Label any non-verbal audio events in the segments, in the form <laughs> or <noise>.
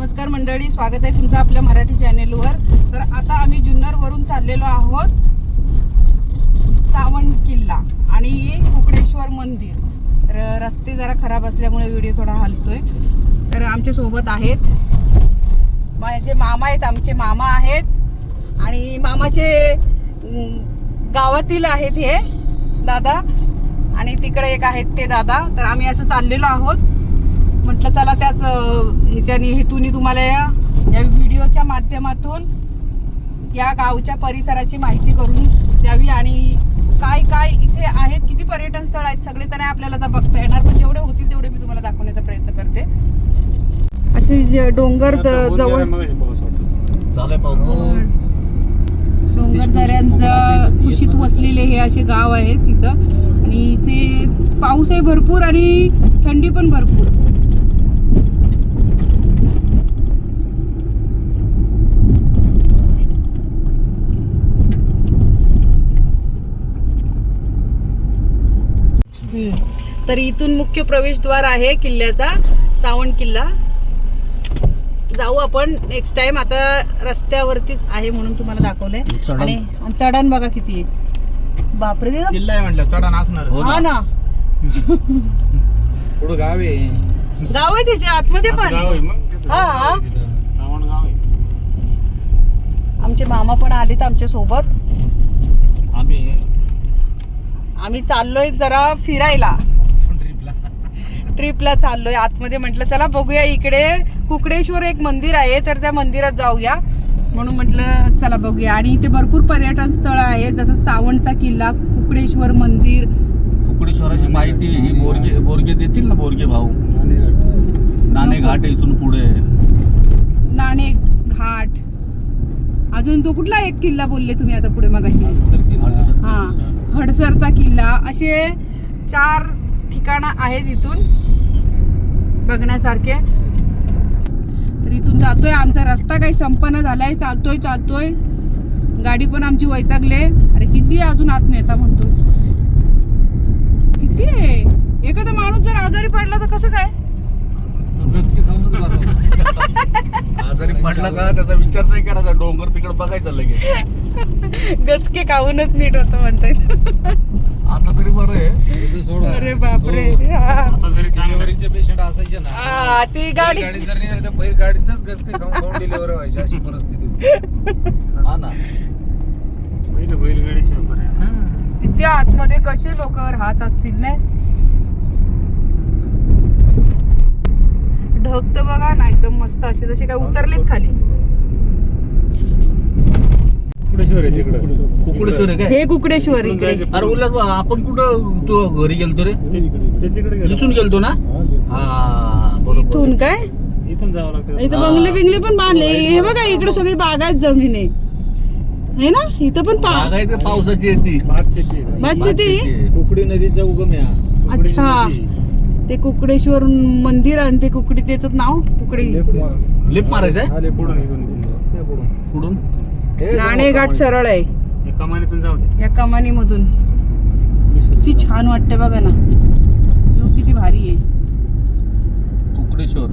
नमस्कार मंडळी स्वागत आहे तुमचं आपल्या मराठी चॅनेलवर. तर आता आम्ही जुन्नरवरून चाललेलो आहोत चावण किल्ला आणि कुकडेश्वर मंदिर. तर रस्ते जरा खराब असल्यामुळे व्हिडिओ थोडा हलतोय. तर आमच्यासोबत आहेत. माझे मामा आहेत आमचे मामा आहेत. आणि मामाचे गावातील आहेत हे दादा. आणि तिकडे एक आहेत ते दादा. तर आम्ही असं चाललेलो आहोत. म्हटलं चला त्याच ह्याच्यानी हेतूनी तुम्हाला या या व्हिडिओच्या माध्यमातून या गावच्या परिसराची माहिती करून द्यावी आणि काय काय इथे आहेत किती पर्यटन स्थळ आहेत सगळे तर नाही आपल्याला आता बघता येणार पण जेवढे होतील तेवढे मी तुम्हाला दाखवण्याचा प्रयत्न करते. असे जे डोंगर द- जवळ पाहू. डोंगर दऱ्यांचा कुशीत वसलेले हे असे गाव आहेत तिथं आणि इथे पाऊस आहे भरपूर आणि थंडी पण भरपूर हम्म. तर इथून मुख्य प्रवेशद्वार आहे किल्ल्याचा चावण किल्ला. जाऊ आपण नेक्स्ट टाइम आता रस्त्यावरतीच आहे म्हणून तुम्हाला दाखवलंय. चढण. आणि आणि चढण बघा किती आहे. बापरे किल्ला आहे म्हटलं चढा नाचणार हो हा ना. <laughs> पुढं गाव आहे. गाव आहे त्याच्या आतमध्ये पण. हा हा. आमचे मामा पण आलेत आमच्यासोबत आम्ही आम्ही चाललोय जरा फिरायला. ट्रिपला चाललोय. आतमध्ये म्हटलं चला बघूया इकडे. कुकडेश्वर एक मंदिर आहे तर त्या मंदिरात जाऊया. म्हणून म्हटलं चला बघूया. आणि इथे भरपूर पर्यटन स्थळ आहे जसं चावणचा किल्ला कुकडेश्वर मंदिर. कुकडेश्वराची माहिती ही बोरगे बोरगे देतील ना बोरगे भाऊ? नाणे घाट इथून पुढे. नाणे घाट. अजून तो कुठला एक किल्ला बोलले तुम्ही आता पुढे हडसर. हा हडसरचा किल्ला. असे चार ठिकाणं आहेत इथून बघण्यासारखे. तर इथून जातोय. आमचा रस्ता काही संपन्न झालाय. चालतोय चालतोय. गाडी पण आमची वैतागले अरे किती आहे अजून आत नेता म्हणतो किती आहे? एखादा माणूस जर आजारी पडला तर कसं काय? आजारी पडला का? त्याचा विचार नाही करायचा. डोंगर तिकडे बघायचा लगेच. गचके खाऊनच नीट होतं म्हणतायत आता तरी बरं आहे. अरे बापरे. पेशंट असायचे ना ती गाडी गाडी जर नाही पहिली गाडीतच गसके खाऊन खाऊन डिलिव्हरी व्हायची अशी परिस्थिती होती. हा ना. तिथे आतमध्ये कसे लोक राहत असतील ना बघा ना एकदम मस्त असे जसे काय उतरलेत खाली. कुकडेश्वर आहे तिकडं. कुकडेश्वर आहे काय? हे कुकडेश्वर इकडे. अरे उल्हास भाऊ, आपण कुठं तो घरी गेलतो रे? इथून गेलतो ना? हा बरोबर. इथून काय? इथून जावं लागतं. इथं बंगले बिंगले पण बांधले. हे बघा इकडे सगळी बागायत जमीन आहे. हे ना? इथं पण पा पावसाची येते भात शेती बादशा ती कुकडी नदीचा उगम आहे अच्छा ते कुकडेश्वर मंदिर आणि ते कुकडी त्याचं नाव कुकडी. आले पुढून. इथून पुढून कुठून नाणेघाट सरळ आहे. महिन्यातून जाऊ दे. या कमानीमधून. किती छान वाटते बघा ना. किती भारी आहे. कुकडेश्वर.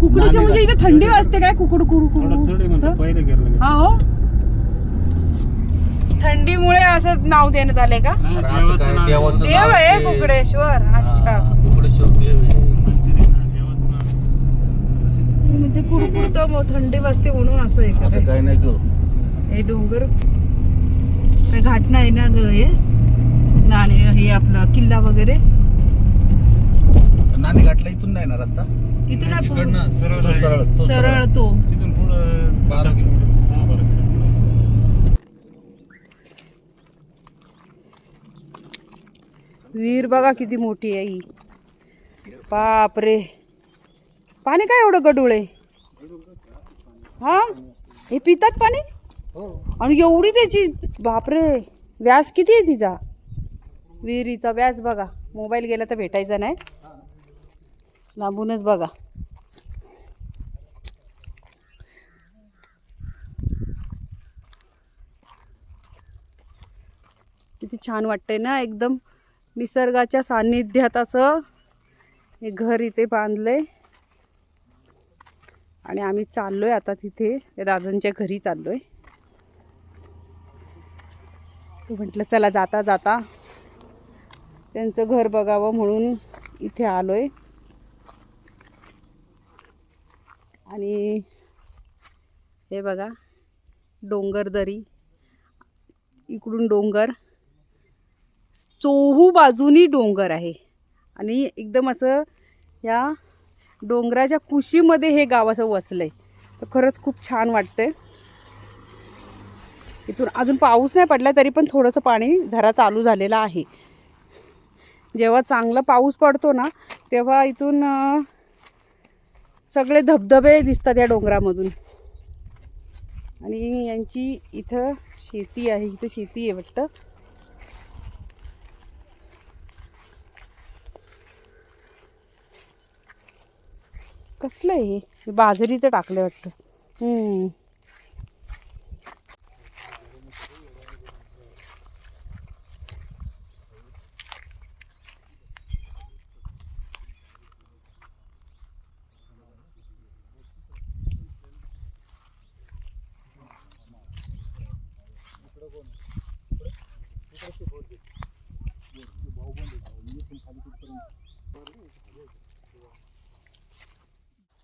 कुकडीच्या म्हणजे इथे थंडी वाजते काय? कुकड कुकड थोडं चढ आहे म्हणतो कुकड पहिले गेलं हा हो. थंडीमुळे असं नाव देण्यात आले का? देवाचं देव नाव आहे. कुकडेश्वर. अच्छा. देव आहे म्हणजे कुडकुडत मग थंडी वाजते म्हणून असं आहे असं काय? काही नाही ग हे डोंगर? काय घाट नाही ना ग हे? नाणे हे आपलं किल्ला वगैरे? नाणी घाटला इथून नाही ना रस्ता? इथून आपण सरळ तो. सरळ तो तो. तिथून पुढं बारा किलोमीटर हा बारा किलोमीटर. विहीर बघा किती मोठी आहे ही. बापरे. पाणी काय एवढं गडूळ आहे? हा? हे पितात पाणी? आणि एवढी त्याची बापरे. व्यास किती आहे तिचा? विहिरीचा व्यास बघा. मोबाईल गेला तर भेटायचा नाही. लांबूनच बघा. किती छान वाटतंय ना एकदम निसर्गाच्या सान्निध्यात असं हे घर इथे बांधलंय. आणि आम्ही चाललोय आता तिथे. राजांच्या घरी चाललोय. तू म्हटलं चला जाता जाता. त्यांचं घर बघावं म्हणून इथे आलोय. आणि हे बघा डोंगर दरी. इकडून डोंगर. चोहू बाजूनी डोंगर आहे. आणि एकदम असं या डोंगराच्या कुशीमध्ये हे गाव असं वसलं आहे तर खरंच खूप छान वाटतंय. इथून अजून पाऊस नाही पडला तरी पण थोडंसं पाणी झरा चालू झालेलं आहे. जेव्हा चांगला पाऊस पडतो ना तेव्हा इथून सगळे धबधबे दिसतात या डोंगरामधून. आणि यांची इथं शेती आहे इथं शेती आहे वाटतं. कसलं आहे? हे बाजरीचं टाकलं वाटतं.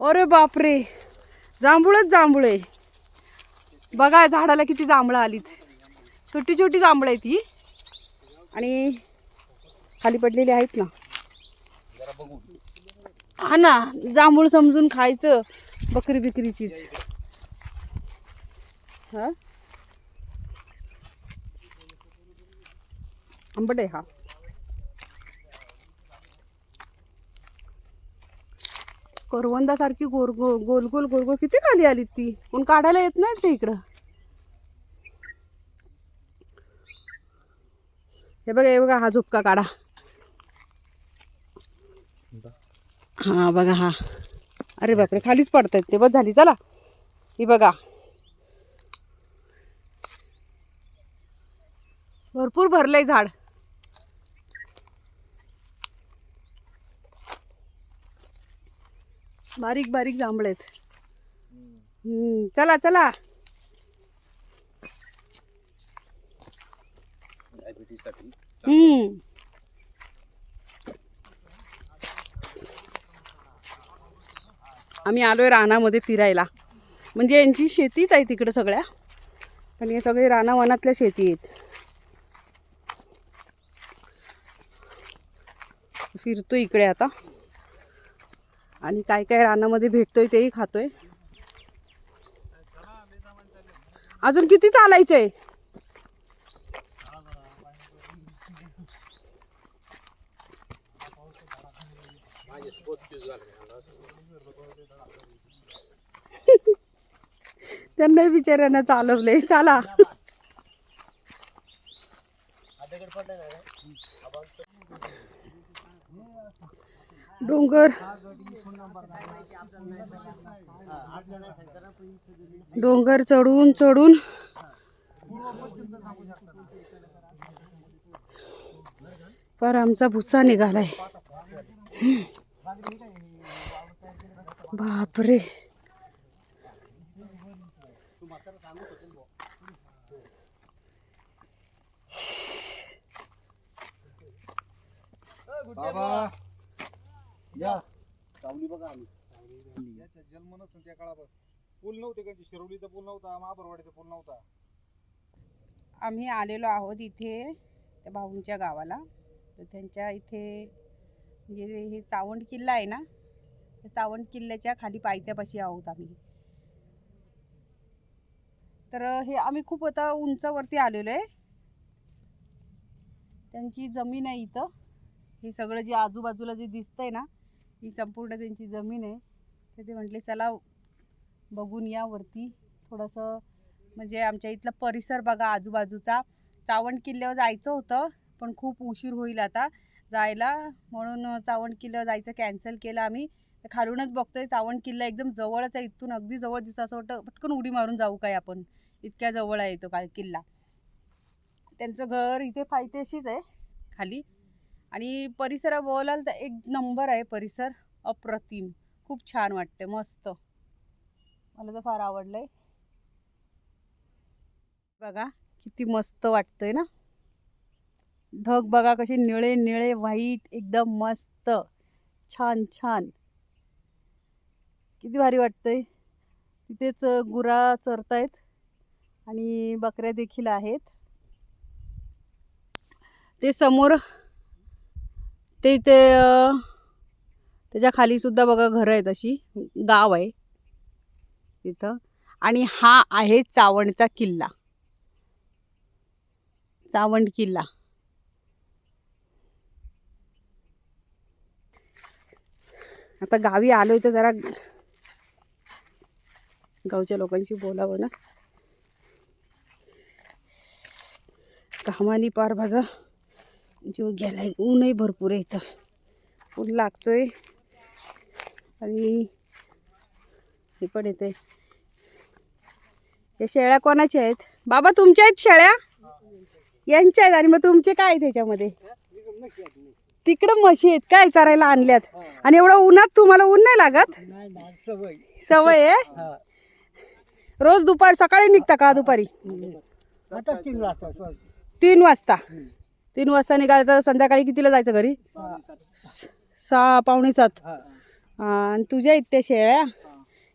अरे बापरे. जांभूळच जांभूळ आहे. बघा झाडाला किती जांभळं आलीत. छोटी छोटी जांभळं आहे ती आणि खाली पडलेली आहेत ना. हा ना जांभूळ समजून खायचं बकरी बिकरीचीच. हा? आंबट आहे हा. करवंदासारखी गोल गोल गोल गोल गोल गोल किती खाली आली ती? कोण काढायला येत नाही ते इकडं. हे बघा हे बघा हा झुपका काढा. हा बघा हा. अरे बापरे खालीच पडतायत ते. बस झाली चला. ही बघा. भरपूर भरलंय झाड. बारीक बारीक जांभळे आहेत चला चला. हम्म. आम्ही आलोय रानामध्ये फिरायला. म्हणजे यांची शेतीच आहे तिकडे सगळ्या. पण हे सगळे रानावनातल्या शेती आहेत. फिरतो इकडे आता. आणि काय काय रानामध्ये भेटतोय तेही खातोय. अजून किती चालायचंय? त्यांना बिचाऱ्यांना चालवलंय. चला. डोंगर. डोंगर चढून चढून. पर आमचा भुसा निघालाय. बापरे. बाबा. या. सावली बघा आम्ही. त्या काळापासून. पूल नव्हते का शिरवलीचा पूल नव्हता महाबरवाडीचा पूल नव्हता. आम्ही आलेलो आहोत इथे त्या भाऊंच्या गावाला. तर त्यांच्या इथे म्हणजे हे चावंड किल्ला आहे ना त्या चावंड किल्ल्याच्या खाली पायथ्यापाशी आहोत आम्ही. तर हे आम्ही खूप आता उंचावरती आलेलो आहे. त्यांची जमीन आहे इथं. हे सगळं जे आजूबाजूला जे दिसतंय ना ही संपूर्ण त्यांची जमीन आहे. तर ते म्हटले चला बघून या वरती. थोडंसं म्हणजे आमच्या इथला परिसर बघा आजूबाजूचा. चावंड किल्ल्यावर जायचं होतं पण खूप उशीर होईल आता जायला. म्हणून चावंड किल्ल्यावर जायचं कॅन्सल केलं आम्ही. तर खालूनच बघतोय चावण किल्ला एकदम जवळच आहे. इथून अगदी जवळ दिसतो असं वाटतं पटकन उडी मारून जाऊ काय आपण. इतक्या जवळ आहे तो काल किल्ला. त्यांचं घर इथे फायतेशीच आहे खाली. आणि परिसरा बोलाल तर एक नंबर आहे परिसर अप्रतिम. खूप छान वाटते मस्त. मला तर फार आवडलं आहे बघा किती मस्त वाटतंय ना? ढग बघा कसे निळे निळे व्हाईट एकदम मस्त. छान छान. किती भारी वाटतंय. तिथेच गुरा चरतायत आणि बकऱ्या देखील आहेत. ते समोर ते इथे त्याच्या खालीसुद्धा बघा घरं आहेत अशी. गाव आहे. तिथं. आणि हा आहे चावणचा किल्ला. चावंड किल्ला. आता गावी आलो तर जरा गावच्या लोकांशी बोलावं ना. कामानी पार माझा. जीव गेलाय. ऊनही भरपूर आहे इथं. ऊन लागतोय. आणि हे पण येते या शेळ्या कोणाच्या आहेत? बाबा तुमच्या आहेत शेळ्या? यांच्या आहेत. आणि मग तुमचे काय आहेत त्याच्यामध्ये? तिकडं म्हशी आहेत काय चरायला आणल्यात? आणि एवढं उन्हात तुम्हाला ऊन नाही लागत? सवय आहे? रोज दुपार सकाळी निघता का दुपारी? तीन वाजता तीन वाजता निघालं तर संध्याकाळी कितीला जायचं घरी? सहा पावणे सात. हा, आणि तुझ्या आहेत त्या शेळ्या?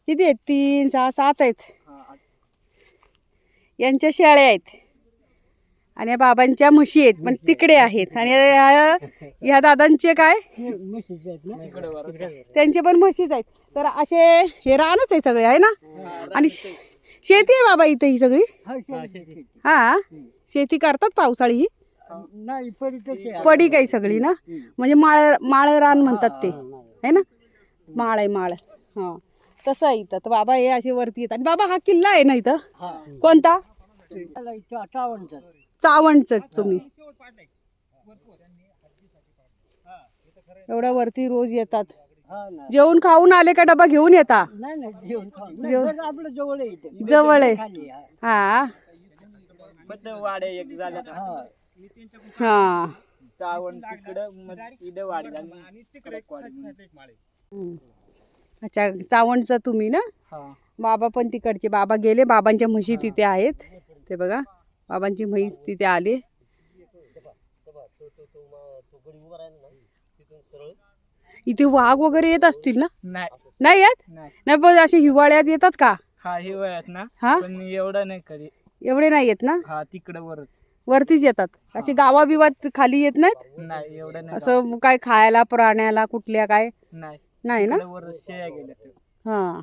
किती आहेत? तीन सहा सात आहेत. यांच्या शेळ्या आहेत. आणि या बाबांच्या म्हशी आहेत पण तिकडे आहेत. आणि ह्या ह्या दादांचे काय? म्हशीचे आहेत ना? त्यांचे पण म्हशीच आहेत. तर असे हे रानच आहे सगळे आहे ना? आणि शे- शेती आहे बाबा इथे ही सगळी? हा, शेती, शेती. हा? शेती करतात पावसाळी ही? नाही पडी तशी आहे. पडी काही सगळी ना? म्हणजे माळ माळ रान म्हणतात ते. आहे ना? माळ आहे माळ. हां. तसं आहे इथं. तर बाबा हे असे वरती येतात. आणि बाबा हा किल्ला आहे ना इथं? हा. कोणता? त्याला इथं अठावन्नचं. चावणच तुम्ही. एवढ्या वरती रोज येतात. हा ना. जेवण खाऊन आले का डबा घेऊन येता? नाही नाही जेवण खाऊन. नाही, जेवण- बरं आपलं जवळ आहे इथं. जवळ आहे. खाली आहे. हा. वाड्या एक झाल्या हा. हा. चावण तिकडं. अच्छा चावणचं तुम्ही ना? हा. बाबा पण तिकडचे बाबा गेले बाबांच्या म्हशी तिथे आहेत. ते बघा बाबांची म्हैस तिथे आले. इथे वाघ वगैरे येत असतील ना? नाही. नाही येत? नाही पण असे हिवाळ्यात येतात का? हा हिवाळ्यात ना. हा? पण एवढं नाही कधी. एवढे नाही येत ना? हा तिकडं वरच. वरतीच येतात. असे गावाबिवात खाली येत नाहीत? नाही एवढं नाही असं काय खायला प्राण्याला कुठल्या काय? नाही. नाही ना? गेल्या. हा.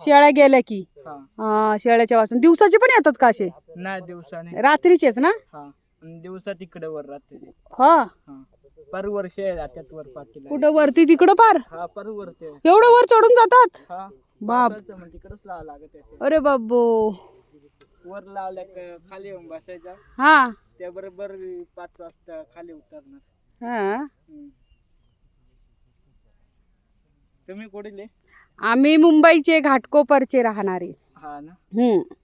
शेळ्या गेल्या की? हा. हा शेळ्याच्या वाचून दिवसाचे पण येतात का असे? नाही दिवसाने. रात्रीचेच ना? हा. आणि दिवसा तिकडं वर राहते ते. हा. हा पर वर्ष जात्यात वर पाटील कुठं? वरती तिकडं पार? हा पर वर ते. एवढं वर चढून जातात? हा. बाप. पावसाचं मग तिकडच लावा लागत असेल. अरे बाबो. वर लावल्या का खाली येऊन बसायचा हा. त्याबरोबर पाच वाजता खाली उतरणार. हा. हम्म. तुम्ही कुठले? आम्ही मुंबईचे घाटकोपरचे राहणारे. हा ना. हम्म.